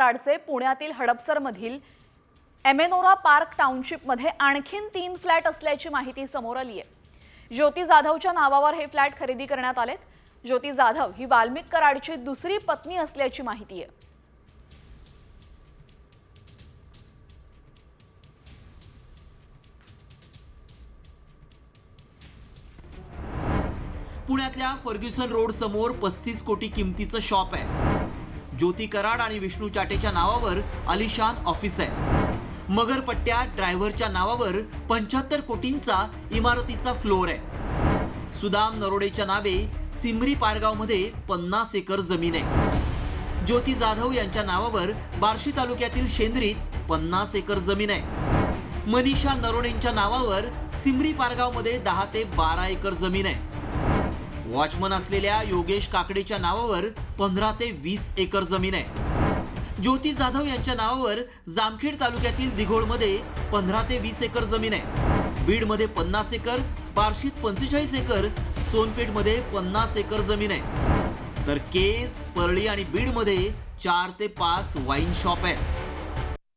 कराडचे पुण्यातील हडपसरमधील एमेनोरा पार्क टाउनशिपमध्ये आणखीन तीन फ्लॅट असल्याची माहिती समोर आली आहे. ज्योती जाधवच्या नावावर हे फ्लॅट खरेदी करण्यात आलेत. ज्योती जाधव ही वाल्मिक कराडची दुसरी पत्नी असल्याची माहिती आहे. पुण्यातल्या फर्ग्युसन रोड समोर पस्तीस कोटी किमतीचं शॉप आहे. ज्योती कराड आणि विष्णू चाटेच्या नावावर अलिशान ऑफिस आहे. मगरपट्ट्या ड्रायव्हरच्या नावावर पंच्याहत्तर कोटींचा इमारतीचा फ्लोअर आहे. सुदाम नरोडेच्या नावे सिमरी पारगावमध्ये पन्नास एकर जमीन आहे. ज्योती जाधव यांच्या नावावर बार्शी तालुक्यातील शेंद्रीत पन्नास एकर जमीन आहे. मनीषा नरोडेंच्या नावावर सिमरी पारगावमध्ये दहा ते बारा एकर जमीन आहे. वॉचमन असलेल्या योगेश काकडेच्या नावावर पंधरा ते वीस एकर जमीन आहे. ज्योती जाधव यांच्या नावावर जामखेड तालुक्यातील दिघोळमध्ये पंधरा ते वीस एकर जमीन आहे. बीडमध्ये पन्नास एकर बार्शीत पंचेचाळीस एकर सोनपेठमध्ये पन्नास एकर जमीन आहे. तर केज परळी आणि बीडमध्ये चार ते पाच वाईन शॉप आहे.